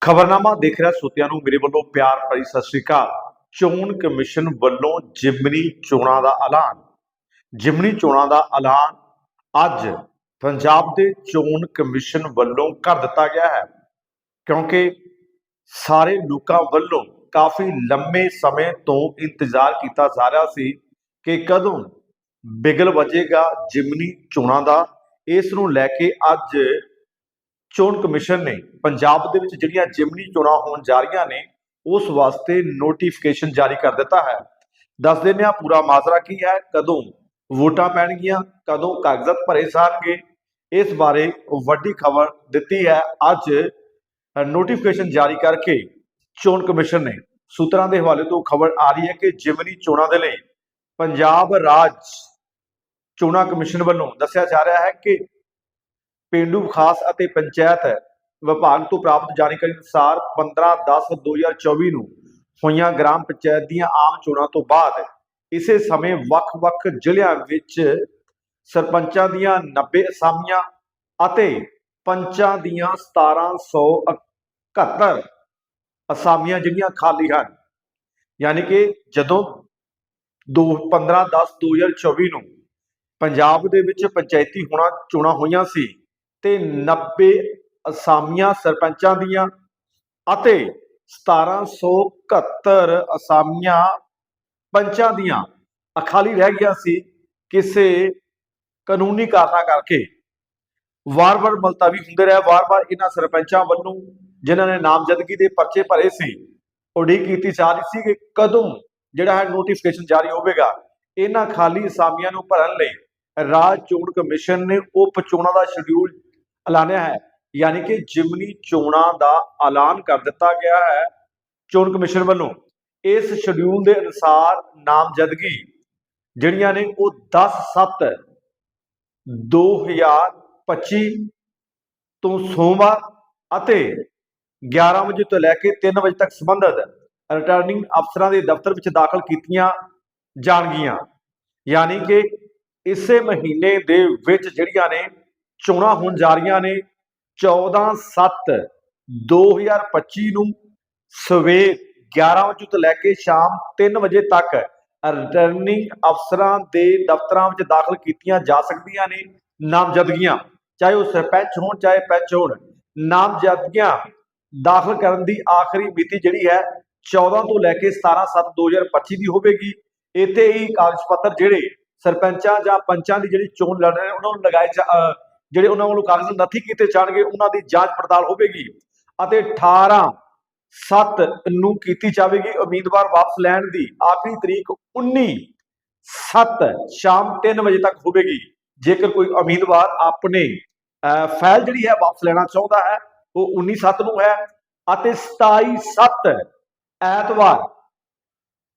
ਖਬਰਨਾਮਾ ਦੇਖ ਰਿਹਾ ਸੋਤਿਆਂ ਨੂੰ ਮੇਰੇ ਵੱਲੋਂ ਪਿਆਰ ਭਰੀ ਸਤਿ ਸ੍ਰੀ ਅਕਾਲ। ਚੋਣ ਕਮਿਸ਼ਨ ਵੱਲੋਂ ਜਿਮਨੀ ਚੋਣਾਂ ਦਾ ਐਲਾਨ। ਜਿਮਨੀ ਚੋਣਾਂ ਦਾ ਐਲਾਨ ਅੱਜ ਪੰਜਾਬ ਦੇ ਚੋਣ ਕਮਿਸ਼ਨ ਵੱਲੋਂ ਕਰ ਦਿੱਤਾ ਗਿਆ ਹੈ। ਕਿਉਂਕਿ ਸਾਰੇ ਲੋਕਾਂ ਵੱਲੋਂ ਕਾਫੀ ਲੰਮੇ ਸਮੇਂ ਤੋਂ ਇੰਤਜ਼ਾਰ ਕੀਤਾ ਜਾ ਰਿਹਾ ਸੀ ਕਿ ਕਦੋਂ ਬਿਗਲ ਵਜੇਗਾ ਜਿਮਨੀ ਚੋਣਾਂ ਦਾ। ਇਸ ਨੂੰ ਲੈ ਕੇ ਅੱਜ ਚੋਣ ਕਮਿਸ਼ਨ ਨੇ ਪੰਜਾਬ ਦੇ ਵਿੱਚ ਜਿਹੜੀਆਂ ਜਿਮਨੀ ਚੋਣਾਂ ਹੋਣ ਜਾ ਰਹੀਆਂ ਨੇ, ਉਸ ਵਾਸਤੇ ਨੋਟੀਫਿਕੇਸ਼ਨ ਜਾਰੀ ਕਰ ਦਿੱਤਾ ਹੈ। ਦੱਸ ਦਿੰਦੇ ਹਾਂ ਪੂਰਾ ਮਾਜਰਾ ਕੀ ਹੈ, ਕਦੋਂ ਵੋਟਾਂ ਪੈਣਗੀਆਂ, ਕਦੋਂ ਕਾਗਜ਼ਾਤ ਭਰੇ ਜਾਣਗੇ, ਇਸ ਬਾਰੇ ਵੱਡੀ ਖਬਰ ਦਿੱਤੀ ਹੈ। ਅੱਜ ਨੋਟੀਫਿਕੇਸ਼ਨ ਜਾਰੀ ਕਰਕੇ ਚੋਣ ਕਮਿਸ਼ਨ ਨੇ ਸੂਤਰਾਂ ਦੇ ਹਵਾਲੇ ਤੋਂ ਖਬਰ ਆ ਰਹੀ ਹੈ ਕਿ ਜਿਮਨੀ ਚੋਣਾਂ ਦੇ ਲਈ ਪੰਜਾਬ ਰਾਜ ਚੋਣਾਂ ਕਮਿਸ਼ਨ ਵੱਲੋਂ ਦੱਸਿਆ ਜਾ ਰਿਹਾ ਹੈ ਕਿ ਪਿੰਡੂ ਖਾਸ ਅਤੇ ਪੰਚਾਇਤ ਵਿਭਾਗ ਤੋਂ ਪ੍ਰਾਪਤ ਜਾਣਕਾਰੀ ਅਨੁਸਾਰ 15/10/2024 ਨੂੰ ਹੋਈਆਂ ਗ੍ਰਾਮ ਪੰਚਾਇਤ ਦੀਆਂ ਆਮ ਚੋਣਾਂ ਤੋਂ ਬਾਅਦ ਇਸੇ ਸਮੇਂ ਵੱਖ-ਵੱਖ ਜ਼ਿਲ੍ਹਿਆਂ ਵਿੱਚ ਸਰਪੰਚਾਂ ਦੀਆਂ 90 ਅਸਾਮੀਆਂ ਅਤੇ ਪੰਚਾਂ ਦੀਆਂ 1771 ਅਸਾਮੀਆਂ ਜਿਹੜੀਆਂ ਖਾਲੀ ਹਨ। ਯਾਨੀ ਕਿ ਜਦੋਂ 2 15/10/2024 ਨੂੰ ਪੰਜਾਬ ਦੇ ਵਿੱਚ ਪੰਚਾਇਤੀ ਹੋਣਾ, ਚੋਣਾਂ ਹੋਈਆਂ ਸੀ ਤੇ 90 ਅਸਾਮੀਆਂ ਸਰਪੰਚਾਂ ਦੀਆਂ ਅਤੇ 1771 ਅਸਾਮੀਆਂ ਪੰਚਾਂ ਦੀਆਂ ਅਖਾਲੀ ਰਹਿ ਗਿਆ ਸੀ ਕਿਸੇ ਕਾਨੂੰਨੀ ਕਾਰਨਾਂ ਕਰਕੇ। ਵਾਰ-ਵਾਰ ਮਲਤਵੀ ਹੁੰਦੇ ਰਹੇ, ਵਾਰ-ਵਾਰ ਇਹਨਾਂ ਸਰਪੰਚਾਂ ਵੱਲੋਂ ਜਿਨ੍ਹਾਂ ਨੇ ਨਾਮਜ਼ਦਗੀ ਦੇ ਪਰਚੇ ਭਰੇ ਸੀ ਉਡੀਕ ਕੀਤੀ ਜਾ ਰਹੀ ਸੀ ਕਿ ਕਦੋਂ ਜਿਹੜਾ ਹੈ ਨੋਟੀਫਿਕੇਸ਼ਨ ਜਾਰੀ ਹੋਵੇਗਾ। ਇਹਨਾਂ ਖਾਲੀ ਅਸਾਮੀਆਂ ਨੂੰ ਭਰਨ ਲਈ ਰਾਜ ਚੋਣ ਕਮਿਸ਼ਨ ਨੇ ਉਪ ਚੋਣਾਂ ਦਾ ਸ਼ਡਿਊਲ ਐਲਾਨਿਆ ਹੈ। ਯਾਨੀ ਕਿ ਜਿਮਨੀ ਚੋਣਾਂ ਦਾ ਐਲਾਨ ਕਰ ਦਿੱਤਾ ਗਿਆ ਹੈ ਚੋਣ ਕਮਿਸ਼ਨ ਵੱਲੋਂ। ਇਸ ਸ਼ਡਿਊਲ ਦੇ ਅਨੁਸਾਰ ਨਾਮਜ਼ਦਗੀ ਜਿਹੜੀਆਂ ਨੇ ਉਹ 10 7 2025 ਤੋਂ ਸੋਮਵਾਰ ਅਤੇ 11 ਵਜੇ ਤੋਂ ਲੈ ਕੇ 3 ਵਜੇ ਤੱਕ ਸੰਬੰਧਿਤ ਰਿਟਰਨਿੰਗ ਅਫਸਰਾਂ ਦੇ ਦਫ਼ਤਰ ਵਿੱਚ ਦਾਖਲ ਕੀਤੀਆਂ ਜਾਣਗੀਆਂ। ਯਾਨੀ ਕਿ ਇਸੇ ਮਹੀਨੇ ਦੇ ਵਿੱਚ ਜਿਹੜੀਆਂ ਨੇ ਚੋਣਾਂ ਹੋਣ ਜਾ ਰਹੀਆਂ ਨੇ 14 7 2025 ਨੂੰ ਸਵੇਰ 11 ਵਜੇ ਤੋਂ ਲੈ ਕੇ ਸ਼ਾਮ 3 ਵਜੇ ਤੱਕ ਰਿਟਰਨਿੰਗ ਅਫਸਰਾਂ ਦੇ ਦਫ਼ਤਰਾਂ ਵਿੱਚ ਦਾਖਲ ਕੀਤੀਆਂ ਜਾ ਸਕਦੀਆਂ ਨੇ ਨਾਮਜ਼ਦਗੀਆਂ, ਚਾਹੇ ਉਹ ਸਰਪੰਚ ਹੋਣ, ਚਾਹੇ ਪੰਚ ਹੋਣ। ਨਾਮਜ਼ਦਗੀਆਂ ਦਾਖਲ ਕਰਨ ਦੀ ਆਖਰੀ ਮਿਤੀ ਜਿਹੜੀ ਹੈ 14 ਤੋਂ ਲੈ ਕੇ 17 7 2025 ਦੀ ਹੋਵੇਗੀ। ਇੱਥੇ ਹੀ ਕਾਗਜ਼ ਪੱਤਰ ਜਿਹੜੇ ਸਰਪੰਚਾਂ ਜਾਂ ਪੰਚਾਂ ਦੀ ਜਿਹੜੀ ਚੋਣ ਲੜ ਰਹੇ ਨੇ, ਉਹਨਾਂ ਨੂੰ ਲਗਾਏ ਜਾ- ਜਿਹੜੇ ਉਹਨਾਂ ਵੱਲੋਂ ਕਾਗਜ਼ ਨਥੀ ਕੀਤੇ ਜਾਣਗੇ ਉਹਨਾਂ ਦੀ ਜਾਂਚ ਪੜਤਾਲ ਹੋਵੇਗੀ ਅਤੇ 18 7 ਨੂੰ ਕੀਤੀ ਜਾਵੇਗੀ ਉਮੀਦਵਾਰ ਵਾਪਸ ਲੈਣ ਦੀ। ਆਖਰੀ ਤਰੀਕ 19 7 ਸ਼ਾਮ 3 ਵਜੇ ਤੱਕ ਹੋਵੇਗੀ। ਜੇਕਰ ਕੋਈ ਉਮੀਦਵਾਰ ਆਪਣੇ ਅਹ, ਫਾਈਲ ਜਿਹੜੀ ਹੈ ਵਾਪਸ ਲੈਣਾ ਚਾਹੁੰਦਾ ਹੈ ਉਹ 19 7 ਨੂੰ ਹੈ ਅਤੇ 27 7 ਐਤਵਾਰ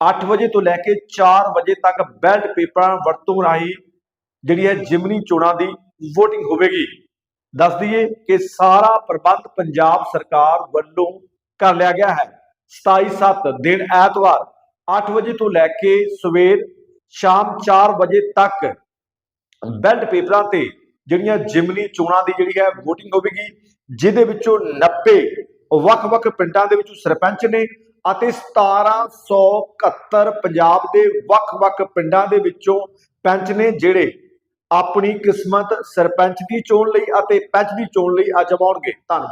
8 ਵਜੇ ਤੋਂ ਲੈ ਕੇ 4 ਵਜੇ ਤੱਕ ਬੈਲਟ ਪੇਪਰਾਂ ਵਰਤੋਂ ਰਾਹੀਂ ਜਿਹੜੀ ਹੈ ਜਿਮਨੀ ਚੋਣਾਂ ਦੀ VOTING ਹੋਵੇਗੀ। ਦੱਸ ਦਈਏ ਕਿ ਸਾਰਾ ਪ੍ਰਬੰਧ ਪੰਜਾਬ ਸਰਕਾਰ ਵੱਲੋਂ ਕਰ ਲਿਆ ਗਿਆ ਹੈ। 27 7 ਦਿਨ ਐਤਵਾਰ 8 ਵਜੇ ਤੋਂ ਲੈ ਕੇ ਸਵੇਰ ਸ਼ਾਮ 4 ਵਜੇ ਤੱਕ ਬੈਲਟ ਪੇਪਰਾਂ ਤੇ ਜਿਹੜੀਆਂ ਜਿਮਨੀ ਚੋਣਾਂ ਦੀ ਜਿਹੜੀ ਹੈ VOTING ਹੋਵੇਗੀ, ਜਿਹਦੇ ਵਿੱਚੋਂ 90 ਵੱਖ-ਵੱਖ ਪਿੰਡਾਂ ਦੇ ਵਿੱਚੋਂ ਸਰਪੰਚ ਨੇ ਅਤੇ 1771 ਪੰਜਾਬ ਦੇ ਵੱਖ-ਵੱਖ ਪਿੰਡਾਂ ਦੇ ਵਿੱਚੋਂ ਪੰਚ ਨੇ ਜਿਹੜੇ ਆਪਣੀ ਕਿਸਮਤ ਸਰਪੰਚ ਦੀ ਚੋਣ ਲਈ ਅਤੇ ਪੰਚ ਦੀ ਚੋਣ ਲਈ ਅਜਮਾਉਣਗੇ ਧੰਨਵਾਦ।